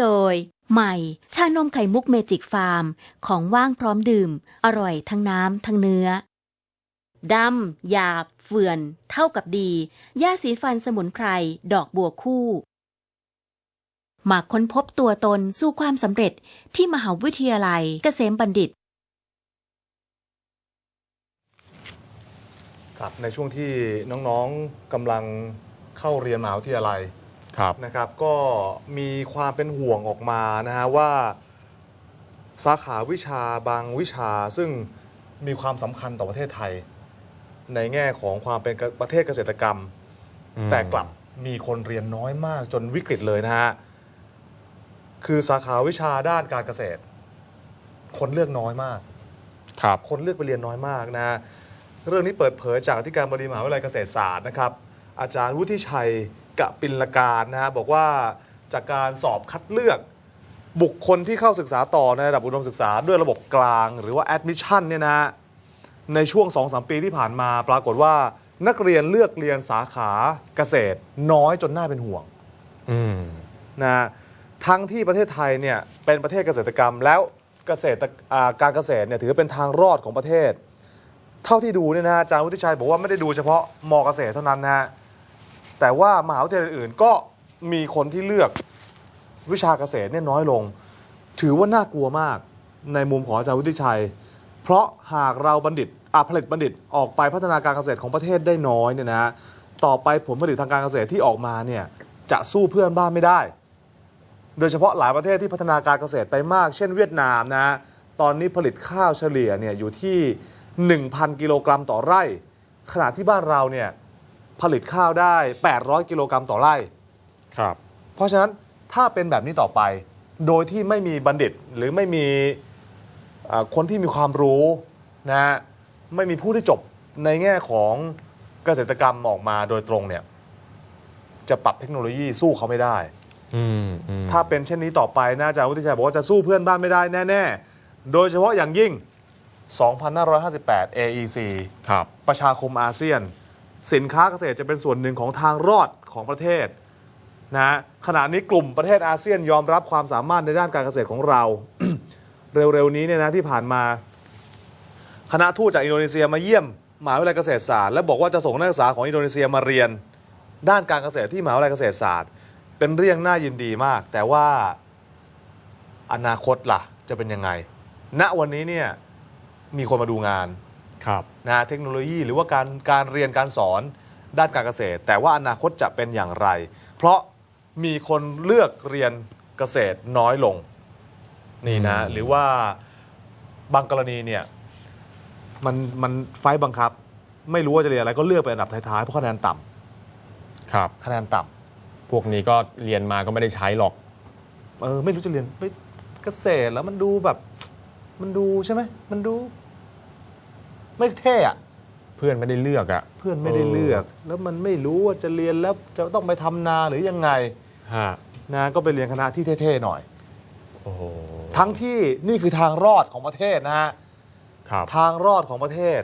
โดย ใหม่ ชานมไข่มุกเมจิกฟาร์ม ของว่างพร้อมดื่ม อร่อยทั้งน้ำทั้งเนื้อดำหยาบ เฟื่อน เท่ากับดียาสีฟันสมุนไพร ดอกบัวคู่มาค้นพบตัวตนสู่ความสำเร็จที่มหาวิทยาลัยเกษมบัณฑิต ครับในช่วงที่น้องๆกำลังเข้าเรียนมหาวิทยาลัย ครับ นะครับก็มีความเป็นห่วงออกมานะฮะว่า สาขาวิชาบางวิชาซึ่งมีความสำคัญต่อประเทศไทย ในแง่ของความเป็นประเทศเกษตรกรรม อืม แต่กลับมีคนเรียนน้อยมากจนวิกฤตเลยนะฮะ คือสาขาวิชาด้านการเกษตร คนเลือกน้อยมาก ครับ คนเลือกไปเรียนน้อยมากนะ เรื่องนี้เปิดเผยจากอธิการบดีมหาวิทยาลัยเกษตรศาสตร์นะครับ อาจารย์วุฒิชัย กะปินลการนะฮะบอกว่าจากการสอบคัดเลือก บุคคลที่เข้าศึกษาต่อในระดับอุดมศึกษาด้วยระบบกลาง หรือว่า admission เนี่ยนะฮะในช่วง 2-3 ปีที่ผ่านมาปรากฏว่านักเรียนเลือกเรียนสาขาเกษตร น้อยจนน่าเป็นห่วงอืมนะฮะทั้งที่ประเทศไทยเนี่ยเป็นประเทศเกษตรกรรม แล้วเกษตรอ่าการเกษตรเนี่ยถือเป็นทางรอดของประเทศ เท่าที่ดูเนี่ยนะฮะอาจารย์วุฒิชัยบอกว่าไม่ได้ดูเฉพาะมเกษตรเท่านั้นนะฮะ แต่ว่ามหาวิทยาลัยอื่นก็มีคนที่เลือกวิชาเกษตรเนี่ยน้อยลง ถือว่าน่ากลัวมากในมุมของอาจารย์วุฒิชัย เพราะหากเราบัณฑิตอาผลิตบัณฑิตออกไปพัฒนาการเกษตรของประเทศได้น้อยเนี่ยนะฮะต่อไปผลผลิตทางการเกษตรที่ออกมาเนี่ยจะสู้เพื่อนบ้านไม่ได้ โดยเฉพาะหลายประเทศที่พัฒนาการเกษตรไปมาก เช่นเวียดนามนะ ตอนนี้ผลิตข้าวเฉลี่ยเนี่ยอยู่ที่ 1,000 กิโลกรัมต่อไร่ ขณะที่บ้านเราเนี่ย ผลิตข้าวได้ 800 กิโลกรัมต่อไร่ ครับ เพราะฉะนั้นถ้าเป็นแบบนี้ต่อไป โดยที่ไม่มีบัณฑิตหรือไม่มีอ่าคนที่มีความรู้นะฮะไม่มีผู้ที่จบในแง่ของเกษตรกรรมออกมาโดยตรงเนี่ยจะปรับเทคโนโลยีสู้เขาไม่ได้ อืมอืมถ้าเป็นเช่นนี้ต่อไปนะอาจารย์วุฒิชัยบอกว่าจะสู้เพื่อนบ้านไม่ได้แน่ ๆ โดยเฉพาะอย่างยิ่ง 2558 AEC ครับ ประชาคมอาเซียน สินค้าเกษตรจะเป็นส่วนหนึ่งของทางรอดของประเทศนะขณะนี้กลุ่มประเทศอาเซียนยอมรับความสามารถในด้านการเกษตรของเรา เร็วๆนี้เนี่ยนะที่ผ่านมา คณะทูตจากอินโดนีเซียมาเยี่ยมมหาวิทยาลัยเกษตรศาสตร์และบอกว่าจะส่งนักศึกษาของอินโดนีเซียมาเรียน ด้านการเกษตรที่มหาวิทยาลัยเกษตรศาสตร์ เป็นเรื่องน่ายินดีมาก แต่ว่าอนาคตล่ะ จะเป็นยังไง ณวันนี้เนี่ยมีคนมาดูงานครับ นะฮะเทคโนโลยีหรือว่าการการเรียนการสอนด้านการเกษตร แต่ว่าอนาคตจะเป็นอย่างไร เพราะมีคนเลือกเรียนเกษตรน้อยลงนี่นะอืมหรือว่าบางกรณีเนี่ยมันมันไฟล์บังคับ ไม่รู้ว่าจะเรียนอะไรก็เลือกไปอันดับท้ายๆเพราะคะแนนต่ำครับ คะแนนต่ำพวกนี้ก็เรียนมาก็ไม่ได้ใช้หรอก เออไม่รู้จะเรียนไม่เกษตรแล้วมันดูแบบ มันดูใช่ไหมมันดู ไม่เท่อะเพื่อนไม่ได้เลือกอะเพื่อนไม่ได้เลือก แล้วมันไม่รู้ว่าจะเรียนแล้วจะต้องไปทำนาหรือยังไงฮะนะก็ไปเรียนคณะที่เท่ๆหน่อย โอ้โหทั้งที่นี่คือทางรอดของประเทศนะฮะ ครับ ทางรอดของประเทศ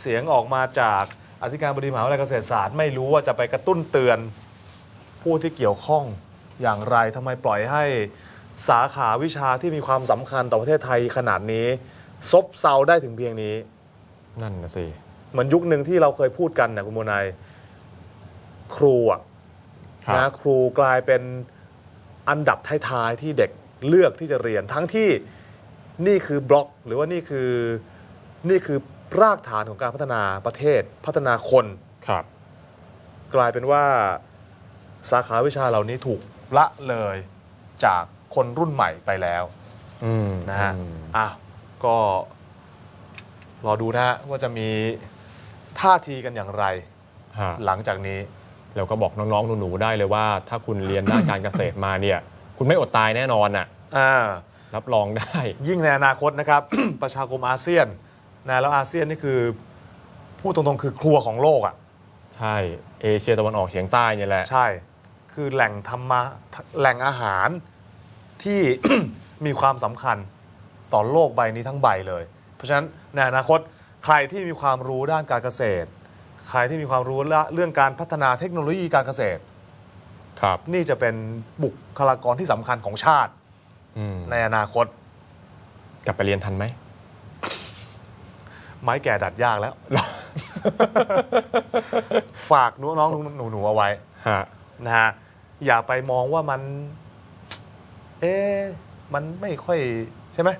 เสียงออกมาจากอธิการบดีมหาวิทยาลัยเกษตรศาสตร์ไม่รู้ว่าจะไปกระตุ้นเตือน ผู้ที่เกี่ยวข้องอย่างไรทำไมปล่อยให้สาขาวิชาที่มีความสำคัญต่อประเทศไทยขนาดนี้ ซบเซาได้ถึงเพียงนี้ นั่นนะสิ เหมือนยุคหนึ่งที่เราเคยพูดกันนะคุณโมนายครูอะครับ นะครูกลายเป็นอันดับท้ายๆที่เด็กเลือกที่จะเรียน ทั้งที่นี่คือบล็อก หรือว่านี่คือนี่คือรากฐานของการพัฒนาประเทศ พัฒนาคน ครับ กลายเป็นว่าสาขาวิชาเหล่านี้ถูกละเลยจากคนรุ่นใหม่ไปแล้ว อืมนะฮะ อืม อะ ก็ รอดูนะฮะว่าจะมีท่าทีกันอย่างไร ฮะหลังจากนี้ แล้วก็บอกน้อง ๆ หนู ๆ ได้เลยว่า ถ้าคุณเรียนด้านการเกษตรมาเนี่ย คุณไม่อดตายแน่นอนอะอ่า รับรองได้ ยิ่งในอนาคตนะครับ ประชาคมอาเซียนนะแล้วอาเซียนนี่คือพูดตรงๆคือครัวของโลกอะใช่ เอเชียตะวันออกเฉียงใต้เนี่ยแหละ ใช่ คือแหล่งธรรมะแหล่งอาหารที่ มีความสำคัญต่อโลกใบนี้ทั้งใบเลย เพราะฉะนั้นในอนาคตใครที่มีความรู้ด้านการเกษตร ใครที่มีความรู้เรื่องการพัฒนาเทคโนโลยีการเกษตร ครับ นี่จะเป็นบุคลากรที่สำคัญของชาติอืมในอนาคต กลับไปเรียนทันไหม ไม้แก่ดัดยากแล้ว ฝากน้องๆหนูๆเอาไว้ ฮะ นะฮะอย่าไปมองว่ามัน เอ๊ะมันไม่ค่อยใช่ไหม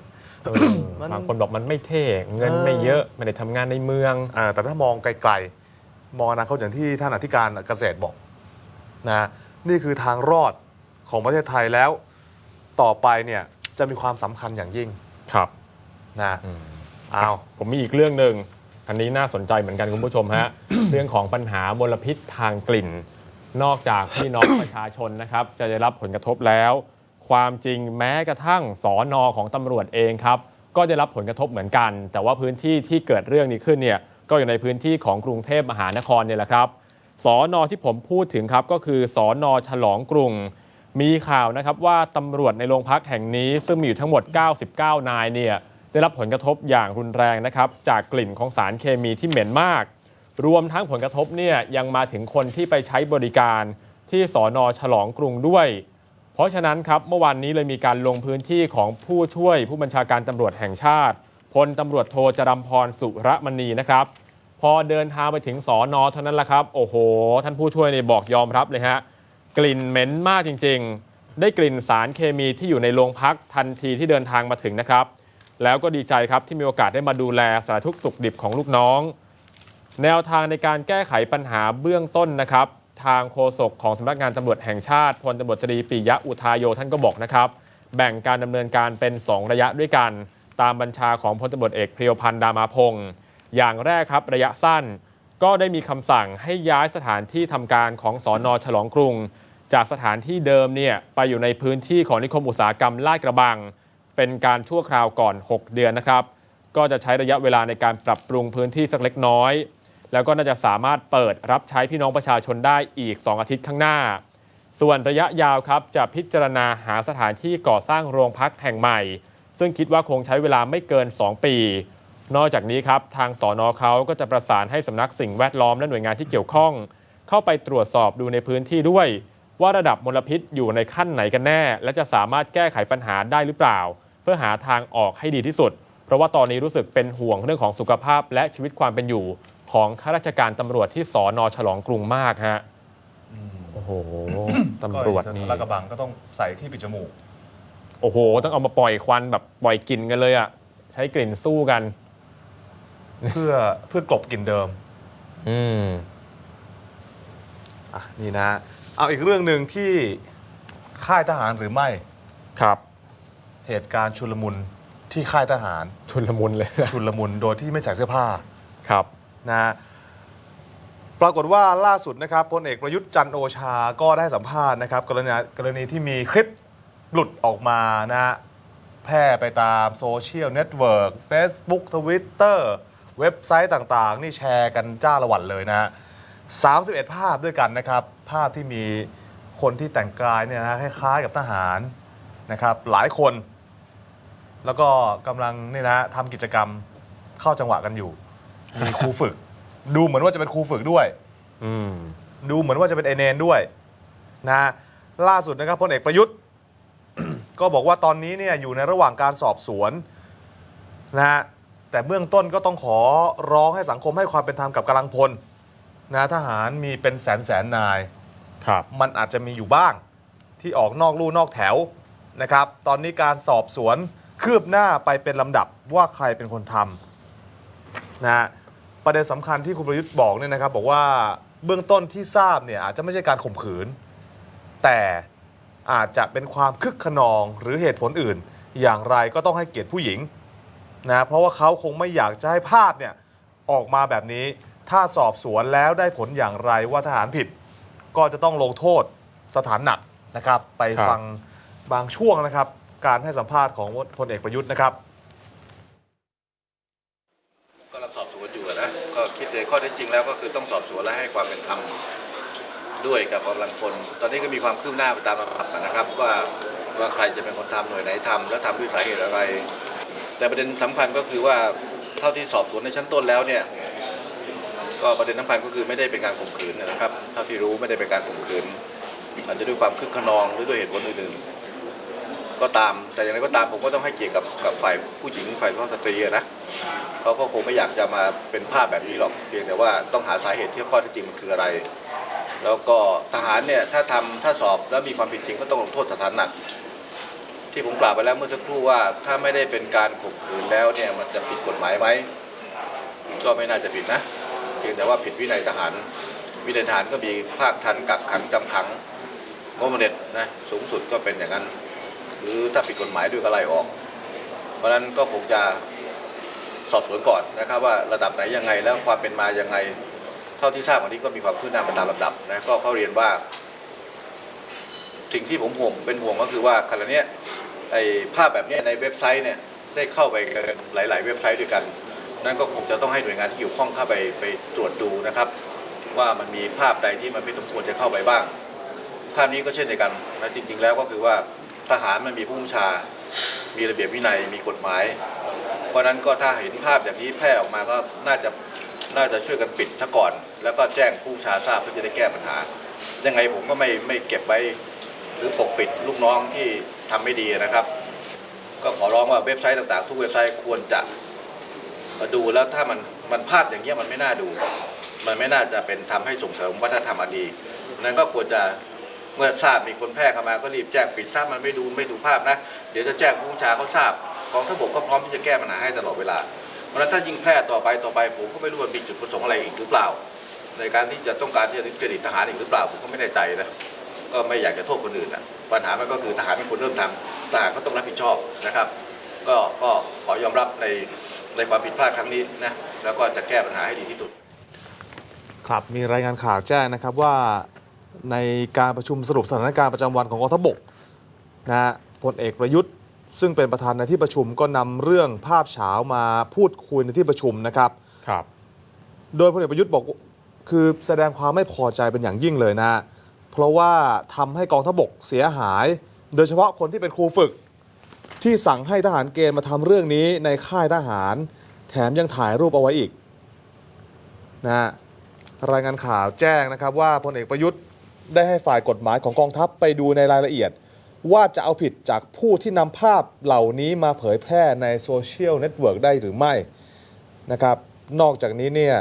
เออมันบางคนบอกมันไม่เท่เงินเออไม่เยอะไม่ได้ทำงานในเมือง อ่าแต่ถ้ามองไกลๆ มองอนาคตอย่างที่ท่านอธิการเกษตรบอกนะนี่คือทางรอดของประเทศไทยแล้วต่อไปเนี่ยจะมีความสำคัญอย่างยิ่งครับ นะอืมอ้าว ผมมีอีกเรื่องหนึ่งอันนี้น่าสนใจเหมือนกันคุณผู้ชมฮะ เรื่องของปัญหามลพิษทางกลิ่น นอกจากพี่น้อง ประชาชนนะครับ จะได้รับผลกระทบแล้ว ความจริงแม้กระทั่งสอนอของตำรวจเองครับก็ได้รับผลกระทบเหมือนกัน แต่ว่าพื้นที่ที่เกิดเรื่องนี้ขึ้นเนี่ยก็อยู่ในพื้นที่ของกรุงเทพมหานครเนี่ยแหละครับสอนอที่ผมพูดถึงครับก็คือสอนอฉลองกรุง มีข่าวนะครับว่าตำรวจในโรงพักแห่งนี้ซึ่งมีอยู่ทั้งหมด 99 นายเนี่ยได้รับผลกระทบอย่างรุนแรงนะครับจากกลิ่นของสารเคมีที่เหม็นมาก รวมทั้งผลกระทบเนี่ยยังมาถึงคนที่ไปใช้บริการที่สอนอฉลองกรุงด้วย ราะฉะนั้นครับเมื่อวานนี้เลยมีการลงพื้นที่ของผู้ช่วยผู้บัญชาการตำรวจแห่งชาติพลตำรวจโทจรัมพรสุรมณีนะครับ พอเดินทางไปถึงสอนอเท่านั้นแหละครับ โอ้โห ท่านผู้ช่วยนี่บอกยอมรับเลยฮะกลิ่นเหม็นมากจริง ๆ ได้กลิ่นสารเคมีที่อยู่ในโรงพักทันทีที่เดินทางมาถึงนะครับ แล้วก็ดีใจครับที่มีโอกาสได้มาดูแลสารทุกข์สุขดิบของลูกน้อง แนวทางในการแก้ไขปัญหาเบื้องต้นนะครับ ทางโฆษกของสำนักงานตำรวจแห่งชาติพลตำรวจตรีปิยะอุทายโยท่านก็บอกนะครับ แบ่งการดำเนินการเป็น 2 ระยะด้วยกัน ตามบัญชาของพลตำรวจเอกเพียวพันธ์ดามาพงศ์อย่างแรกครับระยะสั้น ก็ได้มีคำสั่งให้ย้ายสถานที่ทำการของสอนอฉลองกรุง จากสถานที่เดิมเนี่ยไปอยู่ในพื้นที่ของนิคมอุตสาหกรรมลาดกระบัง เป็นการชั่วคราวก่อน 6 เดือนนะครับ ก็จะใช้ระยะเวลาในการปรับปรุงพื้นที่สักเล็กน้อย แล้วก็น่าจะสามารถเปิดรับใช้พี่น้องประชาชนได้อีก 2 อาทิตย์ข้างหน้า ส่วนระยะยาวครับจะพิจารณาหาสถานที่ก่อสร้างโรงพักแห่งใหม่ ซึ่งคิดว่าคงใช้เวลาไม่เกิน 2 ปี นอกจากนี้ครับทางสอนอเขาก็จะประสานให้สำนักสิ่งแวดล้อมและหน่วยงานที่เกี่ยวข้อง เข้าไปตรวจสอบดูในพื้นที่ด้วย ว่าระดับมลพิษอยู่ในขั้นไหนกันแน่ และจะสามารถแก้ไขปัญหาได้หรือเปล่า เพื่อหาทางออกให้ดีที่สุด เพราะว่าตอนนี้รู้สึกเป็นห่วงเรื่องของสุขภาพและชีวิตความเป็นอยู่ ของข้าราชการตำรวจที่สอนอฉลองกรุงมากฮะโอ้โหตำรวจนี่ลาดกระบังก็ต้องใส่ที่ปิดจมูก โอ้โห ต้องเอามาปล่อยควันแบบปล่อยกลิ่นกันเลยอะใช้กลิ่นสู้กัน เพื่อเพื่อกลบกลิ่นเดิม อืมอะนี่นะ เอาอีกเรื่องหนึ่งที่ค่ายทหารหรือไม่ครับ เหตุการณ์ชุลมุนที่ค่ายทหารชุนลมุนเลยชุลมุนโดยที่ไม่ใส่เสื้อผ้าครับ นะปรากฏว่าล่าสุดนะครับพลเอกประยุทธ์จันโอชาก็ได้สัมภาษณ์นะครับกรณีกรณีที่มีคลิปหลุดออกมานะฮะแพร่ไปตามโซเชียลเน็ตเวิร์ก Facebook Twitter เว็บไซต์ต่างๆ นี่แชร์กันจ้าละวันเลยนะฮะ31 ภาพด้วยกันนะครับ ภาพที่มีคนที่แต่งกายเนี่ยนะคล้ายๆกับทหารนะครับ หลายคน แล้วก็กำลังนี่นะทำกิจกรรมเข้าจังหวะกันอยู่ มีครูฝึก ดูเหมือนว่าจะเป็นครูฝึกด้วย อืม ดูเหมือนว่าจะเป็นเอเนนด้วยนะฮะล่าสุดนะครับพลเอกประยุทธ์ ก็บอกว่าตอนนี้เนี่ยอยู่ในระหว่างการสอบสวนนะฮะแต่เบื้องต้นก็ต้องขอร้องให้สังคมให้ความเป็นธรรมกับกำลังพลนะทหารมีเป็นแสนแสนนาย ครับ มันอาจจะมีอยู่บ้างที่ออกนอกลู่นอกแถวนะครับ ตอนนี้การสอบสวนคืบหน้าไปเป็นลำดับว่าใครเป็นคนทำนะฮะ ประเด็นสำคัญที่คุณประยุทธ์บอกเนี่ยนะครับ บอกว่าเบื้องต้นที่ทราบเนี่ยอาจจะไม่ใช่การข่มขืน แต่อาจจะเป็นความคึกขนองหรือเหตุผลอื่น อย่างไรก็ต้องให้เกียรติผู้หญิงนะเพราะว่าเขาคงไม่อยากจะให้ภาพเนี่ยออกมาแบบนี้ ถ้าสอบสวนแล้วได้ผลอย่างไรว่าทหารผิด ก็จะต้องลงโทษสถานหนักนะครับ ไปครับ ฟังบางช่วงนะครับ การให้สัมภาษณ์ของพลเอกประยุทธ์นะครับ ก็รับสอบสวนอยู่อะนะ ก็คิดใน ข้อเท็จจริงแล้วก็คือต้องสอบสวนและให้ความเป็นธรรมด้วยกับกำลังพลตอนนี้ก็มีความคืบหน้าไปตามลำดับนะครับ ว่าว่าใครจะเป็นคนทำหน่วยไหนทำและทำด้วยสาเหตุอะไร แต่ประเด็นสำคัญก็คือว่าเท่าที่สอบสวนในชั้นต้นแล้วเนี่ยก็ประเด็นสำคัญก็คือไม่ได้เป็นการข่มขืนนะครับเท่าที่รู้ไม่ได้เป็นการข่มขืนอาจจะด้วยความคึกขนองหรือด้วยเหตุผลอื่นๆก็ตามแต่อย่างไรก็ตามผมก็ต้องให้เกียรติกับกับฝ่ายผู้หญิงฝ่ายสุภาพสตรีนะ เขาก็คงไม่อยากจะมาเป็นภาพแบบนี้หรอกเพียงแต่ว่าต้องหาสาเหตุที่ข้อเที่จริงมันคืออะไร แล้วก็ทหารเนี่ยถ้าทำถ้าสอบแล้วมีความผิดจริงก็ต้องลงโทษสถานหนัก ที่ผมกล่าวไปแล้วเมื่อสักครู่ว่าถ้าไม่ได้เป็นการข่มขืนแล้วเนี่ยมันจะผิดกฎหมายไหมก็ไม่น่าจะผิดนะเพียงแต่ว่าผิดวินัยทหารวินัยทหารก็มีภาคทันกักขังจำขังงบเหน็จนะสูงสุดก็เป็นอย่างนั้น หรือถ้าผิดกฎหมายด้วยก็ไล่ออก เพราะฉะนั้นก็คงจะ สอบสวนก่อนนะครับ ว่าระดับไหนยังไงแล้วความเป็นมายังไง เท่าที่ทราบวันนี้ก็มีความคืบหน้าไปตามลำดับนะก็เขาเรียนว่า สิ่งที่ผมห่วงเป็นห่วงก็คือว่าขณะนี้ไอ้ภาพแบบนี้ในเว็บไซต์เนี่ยได้เข้าไปกันหลาย ๆ เว็บไซต์ด้วยกัน นั่นก็คงจะต้องให้หน่วยงานที่เกี่ยวข้องเข้าไปไปตรวจดูนะครับ ว่ามันมีภาพใดที่มันไม่สมควรจะเข้าไปบ้าง ภาพนี้ก็เช่นเดียวกันนะจริง ๆ แล้วก็คือว่าทหารมันมีผู้บัญชา มีระเบียบวินัย มีกฎหมาย เพราะนั้นก็ถ้าเห็นภาพอย่างนี้แพร่ออกมาก็น่าจะน่าจะช่วยกันปิดซะก่อน แล้วก็แจ้งผู้ชาทราบเพื่อจะได้แก้ปัญหา ยังไงผมก็ไม่ไม่เก็บไว้หรือปกปิดลูกน้องที่ทำไม่ดีนะครับ ก็ขอร้องว่าเว็บไซต์ต่างๆ ทุกเว็บไซต์ควรจะมาดูแล้วถ้ามันมันภาพอย่างเงี้ยมันไม่น่าดู มันไม่น่าจะเป็นทำให้ส่งเสริมวัฒนธรรมอันดีนั้นก็ควรจะเมื่อทราบมีคนแพร่เข้ามาก็รีบแจ้งปิดถ้ามันไม่ดูไม่ถูภาพนะ เดี๋ยวจะแจ้งผู้ชาเขาทราบ กองทัพบกก็พร้อมที่จะแก้ปัญหาให้ตลอดเวลา เพราะฉะนั้นถ้ายิ่งแพร่ต่อไปต่อไปผมก็ไม่รู้ว่ามีจุดประสงค์อะไรอีกหรือเปล่า ในการที่จะต้องการที่จะดิสเครดิตทหารอีกหรือเปล่าผมก็ไม่แน่ใจนะก็ไม่อยากจะโทษคนอื่นนะปัญหามันก็คือทหารเป็นคนเริ่มทำทหารก็ต้องรับผิดชอบนะครับ ก็ก็ขอยอมรับในในความผิดพลาดครั้งนี้นะแล้วก็จะแก้ปัญหาให้ดีที่สุด ครับมีรายงานข่าวแจ้งนะครับว่าในการประชุมสรุปสถานการณ์ประจำวันของกองทัพบกนะฮะพลเอกประยุทธ์ ซึ่งเป็นประธานในที่ประชุมก็นำเรื่องภาพเฉามาพูดคุยในที่ประชุมนะครับครับ โดยพลเอกประยุทธ์บอกคือแสดงความไม่พอใจเป็นอย่างยิ่งเลยนะ เพราะว่าทำให้กองทัพบกเสียหาย โดยเฉพาะคนที่เป็นครูฝึก ที่สั่งให้ทหารเกณฑ์มาทำเรื่องนี้ในค่ายทหาร แถมยังถ่ายรูปเอาไว้อีกนะฮะรายงานข่าวแจ้งนะครับว่าพลเอกประยุทธ์ได้ให้ฝ่ายกฎหมายของกองทัพไปดูในรายละเอียด ว่าจะเอาผิดจากผู้ที่นำภาพเหล่านี้มาเผยแพร่ในโซเชียลเน็ตเวิร์กได้หรือไม่นะครับ นอกจากนี้เนี่ย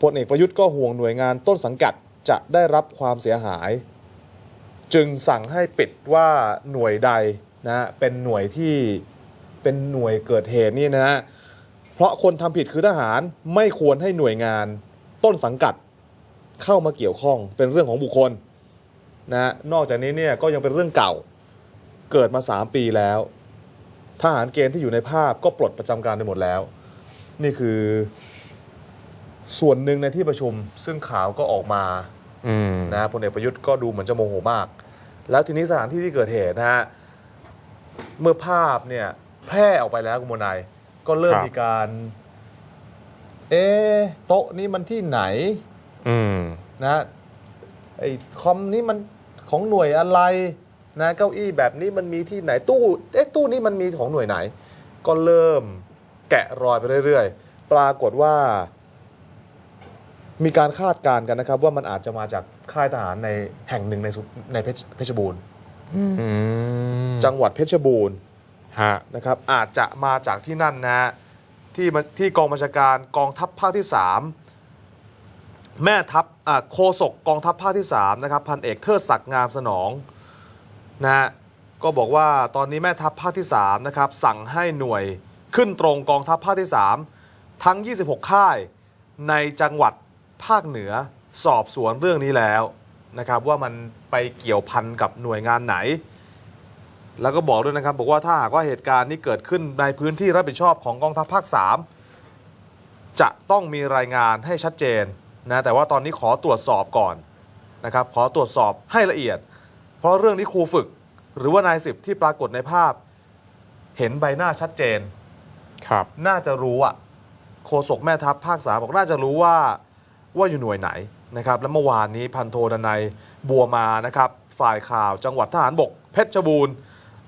พลเอกประยุทธ์ก็ห่วงหน่วยงานต้นสังกัดจะได้รับความเสียหาย จึงสั่งให้ปิดว่าหน่วยใดนะฮะเป็นหน่วยที่เป็นหน่วยเกิดเหตุนี่นะฮะเพราะคนทำผิดคือทหารไม่ควรให้หน่วยงานต้นสังกัดเข้ามาเกี่ยวข้องเป็นเรื่องของบุคคล นะฮะนอกจากนี้เนี่ยก็ยังเป็นเรื่องเก่าเกิดมา 3 ปีแล้ว ทหารเกณฑ์ที่อยู่ในภาพก็ปลดประจำการไปหมดแล้ว นี่คือส่วนหนึ่งในที่ประชุมซึ่งข่าวก็ออกมาอืมนะพลเอกประยุทธ์ก็ดูเหมือนจะโมโหมาก แล้วทีนี้สถานที่ที่เกิดเหตุนะฮะเมื่อภาพเนี่ยแพร่ออกไปแล้วคุณโมนายก็เริ่มครับ มีการ เอะโต๊ะนี้มันที่ไหน อืมนะ ไอ้คอมนี้มันของหน่วยอะไรนะเก้าอี้แบบนี้มันมีที่ไหนตู้เอ๊ะตู้นี้มันมีของหน่วยไหน ก็เริ่มแกะรอยไปเรื่อยๆ ปรากฏว่า มีการคาดการณ์กันนะครับ ว่ามันอาจจะมาจากค่ายทหารในแห่งหนึ่งในสุในเพชรเพชรบูรณ์อืมจังหวัดเพชรบูรณ์ฮะนะครับ อาจจะมาจากที่นั่นนะฮะที่มันที่กองบัญชาการกองทัพภาคที่3แม่ทัพอ่า โคศกกองทัพภาคที่3นะครับพันเอกเทิดศักดิ์งามสนองนะฮะก็บอกว่าตอนนี้แม่ทัพภาคที่3นะครับสั่งให้หน่วยขึ้นตรงกองทัพภาคที่ 3 ทั้ง 26 ค่ายในจังหวัดภาคเหนือสอบสวนเรื่องนี้แล้วนะครับว่ามันไปเกี่ยวพันกับหน่วยงานไหน แล้วก็บอกด้วยนะครับบอกว่าถ้าหากว่าเหตุการณ์นี้เกิดขึ้นในพื้นที่รับผิดชอบของกองทัพภาค 3 จะต้องมีรายงานให้ชัดเจน นะแต่ว่าตอนนี้ขอตรวจสอบก่อนนะครับขอตรวจสอบให้ละเอียด เพราะเรื่องนี้ครูฝึก หรือว่านายสิบที่ปรากฏในภาพ เห็นใบหน้าชัดเจนครับ น่าจะรู้อะโฆษกแม่ทัพภาคสามบอกน่าจะรู้ว่าว่าอยู่หน่วยไหนนะครับ และเมื่อวานนี้พันโทดนัยบัวมานะครับ ฝ่ายข่าวจังหวัดทหารบก เพชรบูรณ์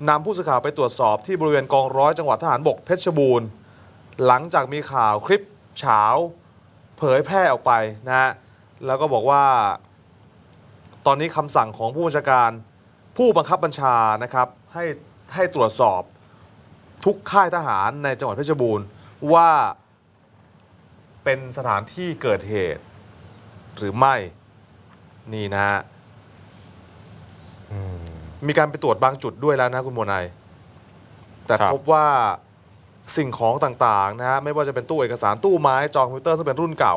นำผู้สื่อข่าวไปตรวจสอบที่บริเวณกองร้อยจังหวัดทหารบกเพชรบูรณ์ หลังจากมีข่าวคลิปเฉาเผยแพร่ออกไปนะฮะแล้วก็บอกว่า ตอนนี้คำสั่งของผู้บัญชาการผู้บังคับบัญชานะครับให้ให้ตรวจสอบทุกค่ายทหารในจังหวัดเพชรบูรณ์ว่าเป็นสถานที่เกิดเหตุหรือไม่นี่นะฮะอืมมีการไปตรวจบางจุดด้วยแล้วนะคุณโมนายแต่ครับพบว่า สิ่งของต่างๆนะฮะไม่ว่าจะเป็นตู้เอกสารตู้ไม้จอคอมพิวเตอร์ซึ่งเป็นรุ่นเก่า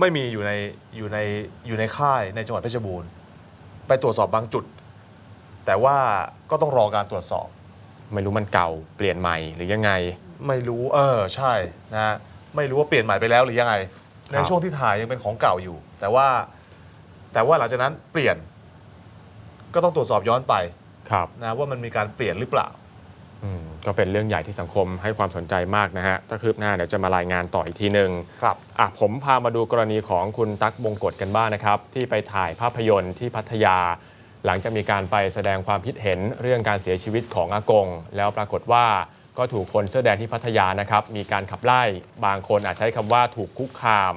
ไม่มีอยู่ในอยู่ในอยู่ในค่ายในจังหวัดเพชรบูรณ์ ไปตรวจสอบบางจุด แต่ว่าก็ต้องรอการตรวจสอบ ไม่รู้มันเก่าเปลี่ยนใหม่หรือยังไง ไม่รู้เออใช่นะฮะไม่รู้ว่าเปลี่ยนใหม่ไปแล้วหรือยังไง ในครับช่วงที่ถ่ายยังเป็นของเก่าอยู่ แต่ว่าแต่ว่าหลังจากนั้นเปลี่ยน ก็ต้องตรวจสอบย้อนไปครับนะว่ามันมีการเปลี่ยนหรือเปล่าอืม ก็เป็นเรื่องใหญ่ที่สังคมให้ความสนใจมากนะฮะ ถ้าคืบหน้าเดี๋ยวจะมารายงานต่ออีกทีหนึ่งครับอะผมพามาดูกรณีของคุณตั๊กบงกฎกันบ้างนะครับ ที่ไปถ่ายภาพยนตร์ที่พัทยา หลังจากมีการไปแสดงความคิดเห็นเรื่องการเสียชีวิตของอากง แล้วปรากฏว่าก็ถูกคนเสื้อแดงที่พัทยานะครับ มีการขับไล่บางคนอาจใช้คำว่าถูกคุกคาม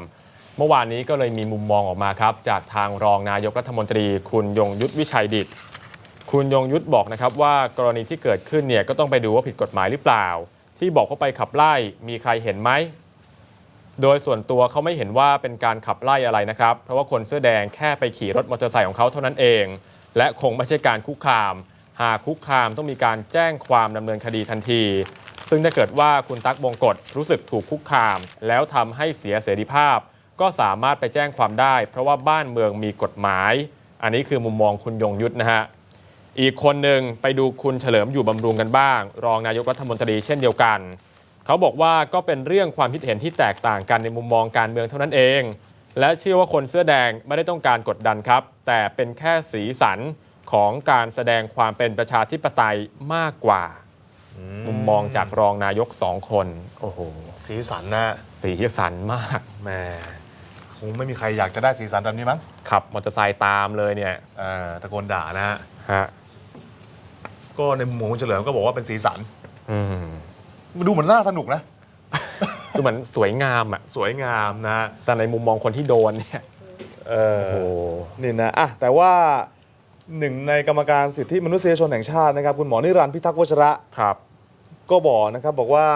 เมื่อวานนี้ก็เลยมีมุมมองออกมาครับ จากทางรองนายกรัฐมนตรี คุณยงยุทธวิชัยดิต คุณยงยุทธบอกนะครับว่ากรณีที่เกิดขึ้นเนี่ยก็ต้องไปดูว่าผิดกฎหมายหรือเปล่า ที่บอกว่าไปขับไล่มีใครเห็นไหมโดยส่วนตัวเขาไม่เห็นว่าเป็นการขับไล่อะไรนะครับ เพราะว่าคนเสื้อแดงแค่ไปขี่รถมอเตอร์ไซค์ของเขาเท่านั้นเอง และคงไม่ใช่การคุกคาม หากคุกคามต้องมีการแจ้งความดำเนินคดีทันที ซึ่งถ้าเกิดว่าคุณตั๊กบงกฎรู้สึกถูกคุกคาม แล้วทำให้เสียเสรีภาพ ก็สามารถไปแจ้งความได้ เพราะว่าบ้านเมืองมีกฎหมาย อันนี้คือมุมมองคุณยงยุทธนะฮะ อีกคนหนึ่งไปดูคุณเฉลิมอยู่บำรุงกันบ้าง รองนายกรัฐมนตรีเช่นเดียวกัน เขาบอกว่าก็เป็นเรื่องความคิดเห็นที่แตกต่างกันในมุมมองการเมืองเท่านั้นเอง และเชื่อว่าคนเสื้อแดงไม่ได้ต้องการกดดันครับ แต่เป็นแค่สีสันของการแสดงความเป็นประชาธิปไตยมากกว่า มุมมองจากรองนายกสองคน โอ้โห สีสันนะสีสันมากแหม่คงไม่มีใครอยากจะได้สีสันแบบนี้มั้งขับมอเตอร์ไซค์ตามเลยเนี่ยอ่าตะโกนด่านะฮะฮะ ก็ในมุมของคุณเฉลิมก็บอกว่าเป็นสีสันอืมมันดูเหมือนน่าสนุกนะ คือเหมือนสวยงามอะ สวยงามนะ แต่ในมุมมองคนที่โดนเนี่ย เออโอ้โห นี่นะอะแต่ว่าหนึ่งในกรรมการสิทธิมนุษยชนแห่งชาตินะครับ คุณหมอนิรันดร์พิทักษ์วัชระ ครับ ก็บอกนะครับบอกว่า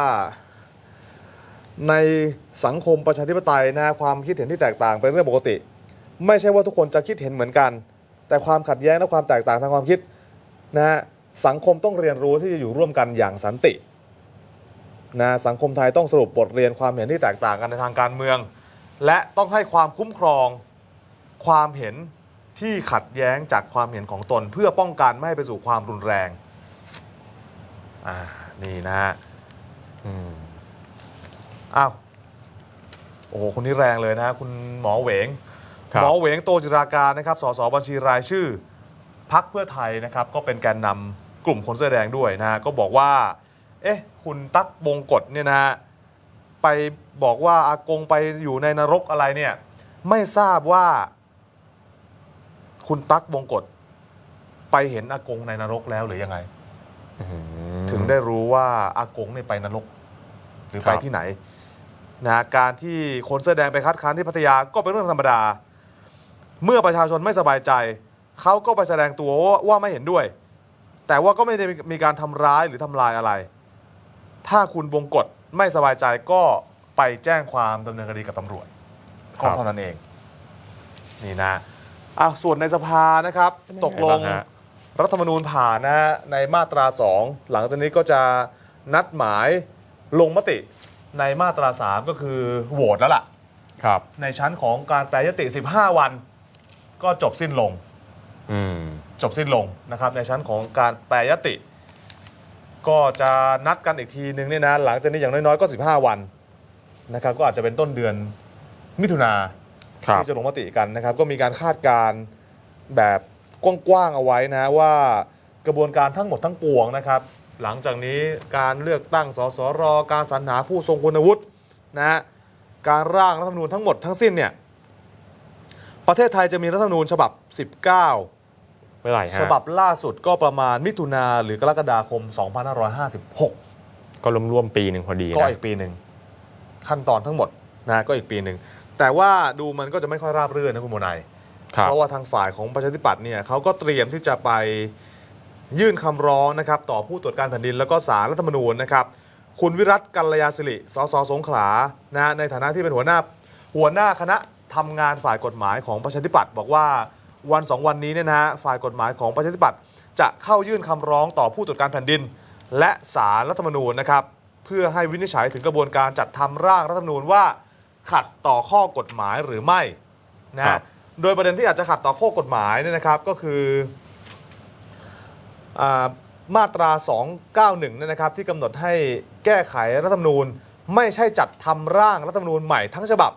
ในสังคมประชาธิปไตยนะความคิดเห็นที่แตกต่างเป็นเรื่องปกติ ไม่ใช่ว่าทุกคนจะคิดเห็นเหมือนกัน แต่ความขัดแย้งและความแตกต่างทางความคิดนะฮะ สังคมต้องเรียนรู้ที่จะอยู่ร่วมกันอย่างสันตินะสังคมไทยต้องสรุปบทเรียนความเห็นที่แตกต่างกันในทางการเมือง และต้องให้ความคุ้มครองความเห็นที่ขัดแย้งจากความเห็นของตน เพื่อป้องกันไม่ให้ไปสู่ความรุนแรงอ่านี่นะฮะอืมอ้าวโอ้โหคนนี้แรงเลยนะคุณหมอเหวงครับหมอเหวงโตจิราการนะครับสสบัญชีรายชื่อพักเพื่อไทยนะครับ ก็เป็นแกนนำ กลุ่มคนเสื้อแดงด้วยนะฮะก็บอกว่า เอ๊ะ คุณตั๊กบงกฎเนี่ยนะฮะไปบอกว่าอากงไปอยู่ในนรกอะไรเนี่ย ไม่ทราบว่า คุณตั๊กบงกฎไปเห็นอากงในนรกแล้วหรือยังไงอืมถึงได้รู้ว่าอากงเนี่ยไปนรก หรือครัไปบที่ไหนนะการที่คนเสื้อแดงไปคัดค้านที่พัทยาก็เป็นเรื่องธรรมดา เมื่อประชาชนไม่สบายใจ เขาก็ไปแสดงตัวว่าว่าไม่เห็นด้วย แต่ว่าก็ไม่ได้มีการทำร้ายหรือทำลายอะไร ถ้าคุณบงกฎไม่สบายใจก็ไปแจ้งความดำเนินคดีกับตำรวจครัก็บเท่านั้นเอง นี่นะอะส่วนในสภานะครับ ตกลงเป็นยังไงบ้างฮะรัฐธรรมนูญผ่านนะฮะในมาตราสองหลังจากนี้ก็จะนัดหมายลงมติในมาตราสามก็คือโหวตแล้วล่ะ ครับ ในชั้นของการแปรยติ 15 วัน ก็จบสิ้นลง อืมจ บสิ้นลงนะครับในชั้นของการแปรยติ ก็จะนัดกันอีกทีนึงเนี่ยนะหลังจากนี้อย่างน้อยๆก็ 15 วันนะครับก็อาจจะเป็นต้นเดือนมิถุนาครับที่จะลงมติกันนะครับ ก็มีการคาดการณ์แบบกว้างๆเอาไว้นะว่ากระบวนการทั้งหมดทั้งปวงนะครับ หลังจากนี้การเลือกตั้งสสรการสรรหาผู้ทรงคุณวุฒินะฮะการร่างรัฐธรรมนูญทั้งหมดทั้งสิ้นเนี่ยประเทศไทยจะมีรัฐธรรมนูญฉบับ 19เมื่อไหร่ฮะฉบับล่าสุดก็ประมาณมิถุนาหรือกรกฎาคม 2556 ก็รวมร่วมๆปีหนึ่งพอดีก็นะอีกปีหนึ่ง ขั้นตอนทั้งหมดนะก็อีกปีหนึ่ง แต่ว่าดูมันก็จะไม่ค่อยราบรื่นนะคุณโมนาย ครับ เพราะว่าทางฝ่ายของประชาธิปัตย์เนี่ยเขาก็เตรียมที่จะไปยื่นคำร้องนะครับ ต่อผู้ตรวจการแผ่นดินแล้วก็สารรัฐธรรมนูญนะครับ คุณวิรัตกัลยาสิริสสสงขลานะฮะในฐานะที่เป็นหัวหน้า หัวหน้าคณะทำงานฝ่ายกฎหมายของประชาธิปัตย์บอกว่า วันสองวันนี้เนี่ยนะฮะฝ่ายกฎหมายของประชาธิปัตย์จะเข้ายื่นคำร้องต่อผู้ตรวจการแผ่นดิน และสารรัฐธรรมนูญนะครับเพื่อให้วินิจฉัยถึงกระบวนการจัดทำร่างรัฐธรรมนูญว่าขัดต่อข้อกฎหมายหรือไม่นะครัฮะบโดยประเด็นที่อาจจะขัดต่อข้อกฎหมายเนี่ยนะครับก็คืออามาตรา 291เนี่ยนะครับที่กำหนดให้แก้ไขรัฐธรรมนูญไม่ใช่จัดทำร่างรัฐธรรมนูญใหม่ทั้งฉบับ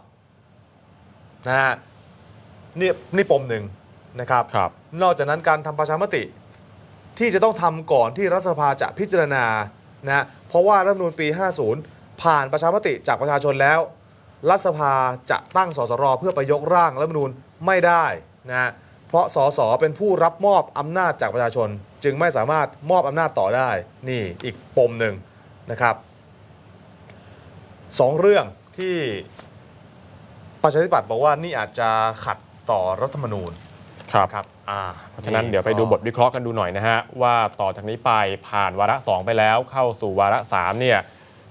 นะฮะนี่นี่ปมหนึ่ง นะครับ ครับนอกจากนั้นการทำประชามติ ที่จะต้องทำก่อนที่รัฐสภาจะพิจารณานะฮะเพราะว่ารัฐธรรมนูญปี 50 ผ่านประชามติจากประชาชนแล้ว รัฐสภาจะตั้งสสรเพื่อไปยกร่างรัฐธรรมนูญไม่ได้นะฮะเพราะสสเป็นผู้รับมอบอำนาจจากประชาชน จึงไม่สามารถมอบอำนาจต่อได้ นี่อีกปมหนึ่งนะครับสองเรื่องที่ประชาธิปัตย์บอกว่านี่อาจจะขัดต่อรัฐธรรมนูญ ครับครับอ่าเพราะฉะนั้นเดี๋ยวไปดูบทวิเคราะห์กันดูหน่อยนะฮะว่าต่อจากนี้ไปผ่านวาระ 2 ไปแล้วเข้าสู่วาระ3เนี่ย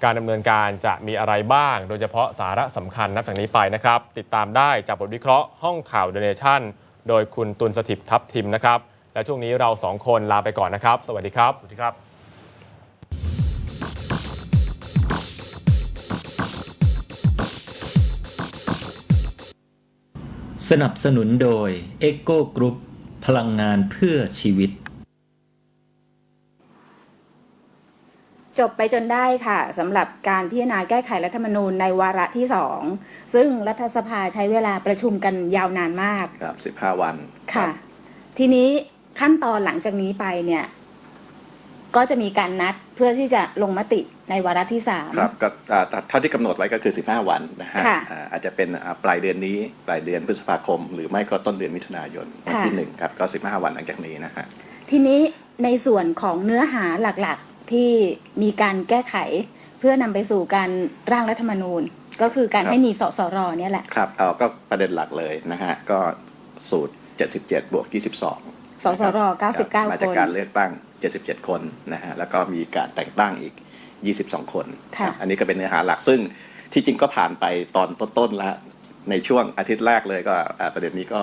การดำเนินการจะมีอะไรบ้าง โดยเฉพาะสาระสำคัญนับจากนี้ไปนะครับ ติดตามได้จากบทวิเคราะห์ห้องข่าวเดเนชั่นโดยคุณตุลสถิตทัพทิมนะครับ และช่วงนี้เราสองคนลาไปก่อนนะครับ สวัสดีครับ สวัสดีครับ สนับสนุนโดย e c o Group พลังงานเพื่อชีวิต จบไปจนได้ค่ะสำหรับการพิจารณาแก้ไขรัฐธรรมนูญในวาระที่สองซึ่งรัฐสภาใช้เวลาประชุมกันยาวนานมากครับ 15 วันค่ะ ทีนี้ขั้นตอนหลังจากนี้ไปเนี่ย ก็จะมีการนัดเพื่อที่จะลงมติ ในวาระที่สาม ครับก็อ่าเท่าที่กำหนดไว้ก็คือ 15 วันนะฮะค่ะอ่าอาจจะเป็นอ่าปลายเดือนนี้ปลายเดือนพฤษภาคม หรือไม่ก็ต้นเดือนมิถุนายนวันค่ะที่หนึ่งครับก็ 15 วันหลังจากนี้นะฮะ ทีนี้ในส่วนของเนื้อหาหลักๆที่มีการแก้ไข เพื่อนำไปสู่การร่างรัฐธรรมนูญ ก็คือการครับ ให้มีสสรเนี่ยแหละ ครับเอาก็ประเด็นหลักเลยนะฮะก็สูตร 77 บวก 22สสรนะครับ99มาจากคน การเลือกตั้ง 77 คนนะฮะแล้วก็มีการแต่งตั้งอีก 22 คนค่ะครับอันนี้ก็เป็นเนื้อหาหลักซึ่งที่จริงก็ผ่านไปตอนต้นๆแล้ว ในช่วงอาทิตย์แรกเลยก็อ่าประเด็นนี้ก็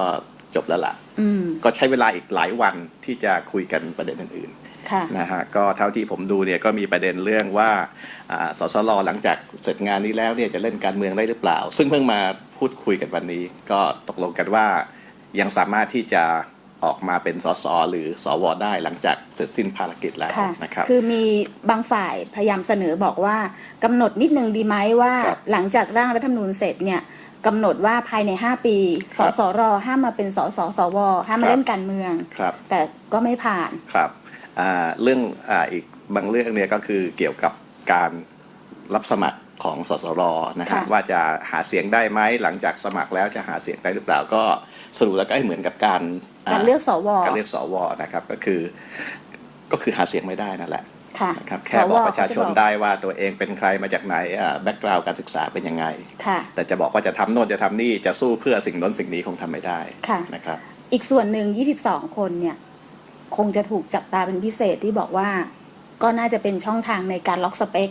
จบแล้วล่ะ อืม ก็ใช้เวลาอีกหลายวันที่จะคุยกันประเด็นอื่นค่ะ ๆนะฮะก็เท่าที่ผมดูเนี่ยก็มีประเด็นเรื่องว่าอ่าสสลหลังจากเสร็จงานนี้แล้วเนี่ยจะเล่นการเมืองได้หรือเปล่า ซึ่งเพิ่งมาพูดคุยกันวันนี้ ก็ตกลงกันว่ายังสามารถที่จะ ออกมาเป็นสสหรือสวได้หลังจากเสร็จสิ้นภารกิจแล้วค่ะนะครับคือมีบางฝ่ายพยายามเสนอบอกว่ากำหนดนิดนึงดีไหมว่าครับหลังจากร่างรัฐธรรมนูญเสร็จเนี่ยกำหนดว่าภายใน 5 ปีสครับสรห้ามมาเป็นสสสวห้ามครัมาบเล่นการเมืองครับแต่ก็ไม่ผ่านครับอ่าเรื่องอาอีกบางเรื่องเนี่ยก็คือเกี่ยวกับการรับสมัครของสสรนะฮะค่ะว่าจะหาเสียงได้ไหมหลังจากสมัครแล้วจะหาเสียงได้หรือเปล่าก็ สรุปแล้วก็เหมือนกับการการเลือกสวการเลือกสวนะครับก็คือก็คือหาเสียงไม่ได้นั่นแหละค่ะนะครับแค่บอกประชาชนได้ว่าตัวเองเป็นใครมาจากไหนแบ็กกราวด์การศึกษาเป็นยังไงค่ะแต่จะบอกว่าจะทำโน่นจะทำนี่จะสู้เพื่อสิ่งโน้นสิ่งนี้คงทำไม่ได้ค่ะนะครับอีกส่วนหนึ่ง 22 คนเนี่ยคงจะถูกจับตาเป็นพิเศษที่บอกว่าก็น่าจะเป็นช่องทางในการล็อกสเปค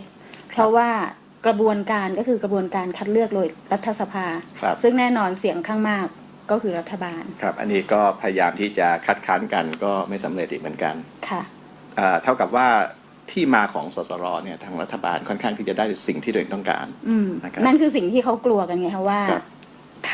เพราะว่ากระบวนการก็คือกระบวนการคัดเลือกโดยรัฐสภาครับซึ่งแน่นอนเสียงข้างมาก ก็คือรัฐบาลครับ อันนี้ก็พยายามที่จะคัดค้านกันก็ไม่สำเร็จอีกเหมือนกันค่ะอ่าเท่ากับว่าที่มาของสสรเนี่ยทางรัฐบาลค่อนข้างที่จะได้สิ่งที่ตัวเองต้องการอืมนะครับนั่นคือสิ่งที่เขากลัวกันไงคะว่าครับ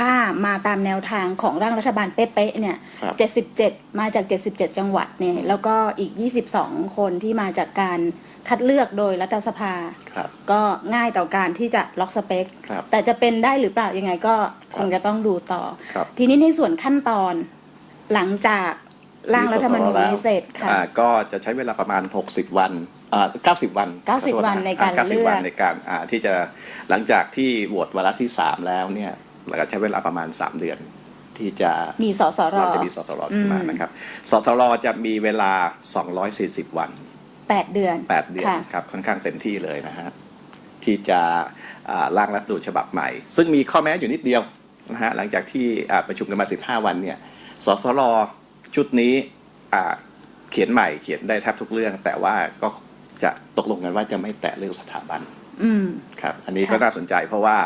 ถ้ามาตามแนวทางของร่างรัฐบาลเป๊ะๆเนี่ย ครับ77 มาจาก 77 จังหวัดเนี่ย แล้วก็อีก 22 คนที่มาจากการคัดเลือกโดยรัฐสภา ครับ ก็ง่ายต่อการที่จะล็อกสเปค ครับแต่จะเป็นได้หรือเปล่ายังไงก็คงจะต้องดูต่อ ครับ ทีนี้ในส่วนขั้นตอนหลังจากร่างรัฐธรรมนูญนี้เสร็จค่ะ อ่าก็จะใช้เวลาประมาณ 60 วันอ่า90 วัน90ขอโทษะวันในการอ่เลือก 90 วันในการอ่าที่จะหลังจากที่โหวตวาระที่ 3 แล้วเนี่ย เราก็ใช้เวลาประมาณ 3 เดือน ที่จะมีสสรเราจะมีสสรขึ้นมาอืมนะครับสสรจะมีเวลา 240 วัน 8 เดือน 8 เดือนค่ะครับค่อนข้างเต็มที่เลยนะฮะที่จะอ่าร่างรัฐธรรมนูญฉบับใหม่ ซึ่งมีข้อแม้อยู่นิดเดียวนะฮะหลังจากที่อ่าประชุมกันมา 15 วันเนี่ยสสรชุดนี้อ่าเขียนใหม่เขียนได้แทบทุกเรื่อง แต่ว่าก็จะตกลงกันว่าจะไม่แตะเรื่องสถาบัน อืม ครับ อันนี้ก็ค่ะน่าสนใจเพราะว่า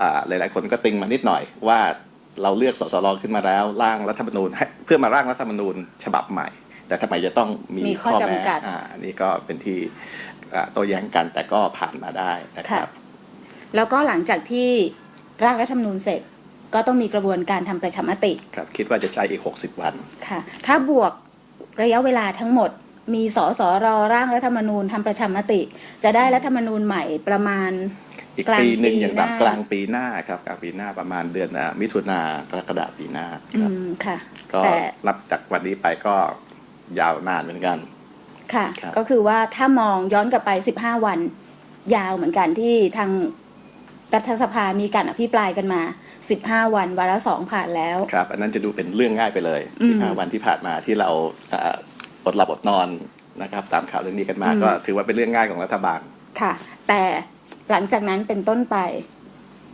อ่าหลาย ๆ คนก็ติงมานิดหน่อยว่าเราเลือกสสรขึ้นมาแล้วร่างรัฐธรรมนูญให้เพื่อมาร่างรัฐธรรมนูญฉบับใหม่ แต่ทำไมจะต้องมีมีข้อแม้จำกัดอ่าอันนี้ก็เป็นที่อ่าโต้แย้งกันแต่ก็ผ่านมาได้นะคค่ะรับ แล้วก็หลังจากที่ร่างรัฐธรรมนูญเสร็จก็ต้องมีกระบวนการทำประชามติ ครับ คิดว่าจะใช้อีก 60 วัน ค่ะ ถ้าบวกระยะเวลาทั้งหมด มีสสรร่างรัฐธรรมนูญทำประชามติ จะได้รัฐธรรมนูญใหม่ประมาณอีกกลางปีหนึ่งปีอย่างหน้าต่ำกลางปีหน้าครับกลางปีหน้าประมาณเดือนอ่ามิถุนากรกฎาปีหน้าคอืรับมค่ะก็แต่นับจากวันนี้ไปก็ยาวนานเหมือนกัน ค่ะครับก็คือว่าถ้ามองย้อนกลับไป 15 วัน ยาวเหมือนกันที่ทางรัฐสภามีการอภิปรายกันมา 15 วันวาระสองผ่านแล้ว ครับ อันนั้นจะดูเป็นเรื่องง่ายไปเลยอืม15 วันที่ผ่านมาที่เรา อ่าอดหลับอดนอนนะครับ ตามข่าวเรื่องนี้กันมาอืมก็ถือว่าเป็นเรื่องง่ายของรัฐบาลค่ะ แต่หลังจากนั้นเป็นต้นไป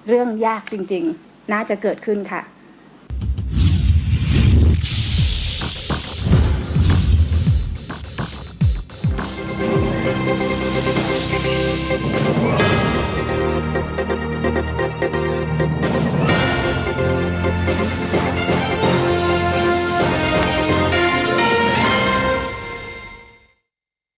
เรื่องยากจริง ๆ น่าจะเกิดขึ้นค่ะ